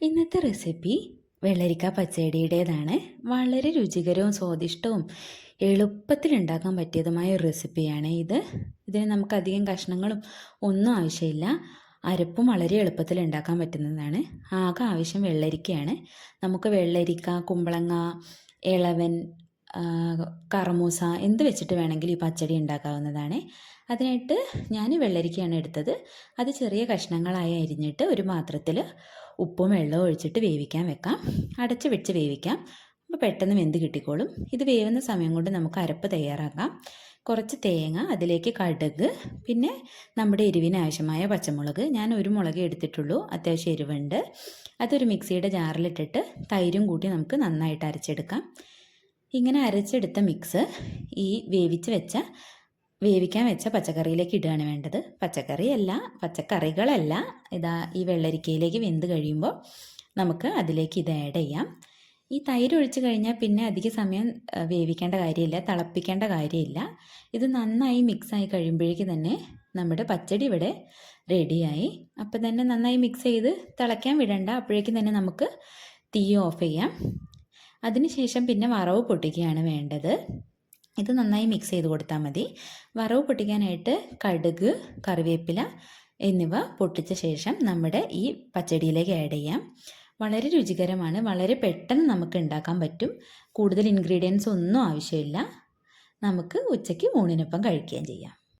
ഇന്നത്തെ റെസിപ്പി വെള്ളരിക്ക പച്ചടിയുടേതാണ്. വളരെ രുചികരവും സ്വാദിഷ്ടവും എളുപ്പത്തിൽ ഉണ്ടാക്കാൻ പറ്റിയതുമായ ഒരു റെസിപ്പിയാണ് ഇത്. ഇതിന് നമുക്ക് അധികം കഷ്ണങ്ങളും ഒന്നും ആവശ്യമില്ല. അരപ്പും വളരെ എളുപ്പത്തിൽ ഉണ്ടാക്കാൻ പറ്റുന്നതാണ്. ആകെ ആവശ്യം വെള്ളരിക്കയാണ്. നമുക്ക് വെള്ളരിക്ക കുമ്പളങ്ങ ഇളവൻ കറമൂസ എന്ത് വെച്ചിട്ട് വേണമെങ്കിലും ഈ പച്ചടി ഉണ്ടാക്കാവുന്നതാണ്. അതിനായിട്ട് ഞാൻ വെള്ളരിക്കയാണ് എടുത്തത്. അത് ചെറിയ കഷ്ണങ്ങളായി അരിഞ്ഞിട്ട് ഒരു പാത്രത്തിൽ ഉപ്പും വെള്ളവും ഒഴിച്ചിട്ട് വേവിക്കാൻ വെക്കാം. അടച്ച് വെച്ച് വേവിക്കാം. അപ്പോൾ പെട്ടെന്ന് വെന്ത് കിട്ടിക്കോളും. ഇത് വേവുന്ന സമയം കൊണ്ട് നമുക്ക് അരപ്പ് തയ്യാറാക്കാം. കുറച്ച് തേങ്ങ അതിലേക്ക് കടുക് പിന്നെ നമ്മുടെ എരിവിന് ആവശ്യമായ പച്ചമുളക്. ഞാൻ ഒരു മുളക് എടുത്തിട്ടുള്ളൂ. അത്യാവശ്യം എരിവുണ്ട്. അതൊരു മിക്സിയുടെ ജാറിലിട്ടിട്ട് തൈരും കൂട്ടി നമുക്ക് നന്നായിട്ട് അരച്ചെടുക്കാം. ഇങ്ങനെ അരച്ചെടുത്ത മിക്സ് ഈ വേവിച്ച് വെച്ച വേവിക്കാൻ വെച്ച പച്ചക്കറിയിലേക്ക് ഇടുകയാണ് വേണ്ടത്. പച്ചക്കറിയല്ല പച്ചക്കറികളല്ല. ഇതാ ഈ വെള്ളരിക്കയിലേക്ക് വെന്ത് കഴിയുമ്പോൾ നമുക്ക് അതിലേക്ക് ഇത് ആഡ് ചെയ്യാം. ഈ തൈര് ഒഴിച്ചു കഴിഞ്ഞാൽ പിന്നെ അധിക സമയം വേവിക്കേണ്ട കാര്യമില്ല തിളപ്പിക്കേണ്ട കാര്യമില്ല. ഇത് നന്നായി മിക്സ് ആയി കഴിയുമ്പോഴേക്ക് തന്നെ നമ്മുടെ പച്ചടി ഇവിടെ റെഡിയായി അപ്പം തന്നെ നന്നായി മിക്സ് ചെയ്ത് തിളയ്ക്കാൻ വിടണ്ട. അപ്പോഴേക്കും തന്നെ നമുക്ക് തീ ഓഫ് ചെയ്യാം. അതിനുശേഷം പിന്നെ വറവ് പൊട്ടിക്കുകയാണ് വേണ്ടത്. ഇത് നന്നായി മിക്സ് ചെയ്ത് കൊടുത്താൽ മതി. വറവ് പൊട്ടിക്കാനായിട്ട് കടുക് കറിവേപ്പില എന്നിവ പൊട്ടിച്ച ശേഷം നമ്മുടെ ഈ പച്ചടിയിലേക്ക് ആഡ് ചെയ്യാം. വളരെ രുചികരമാണ്. വളരെ പെട്ടെന്ന് നമുക്ക് ഉണ്ടാക്കാൻ പറ്റും. കൂടുതൽ ഇൻഗ്രീഡിയൻസ് ഒന്നും ആവശ്യമില്ല. നമുക്ക് ഉച്ചയ്ക്ക് ഊണിനൊപ്പം കഴിക്കുകയും ചെയ്യാം.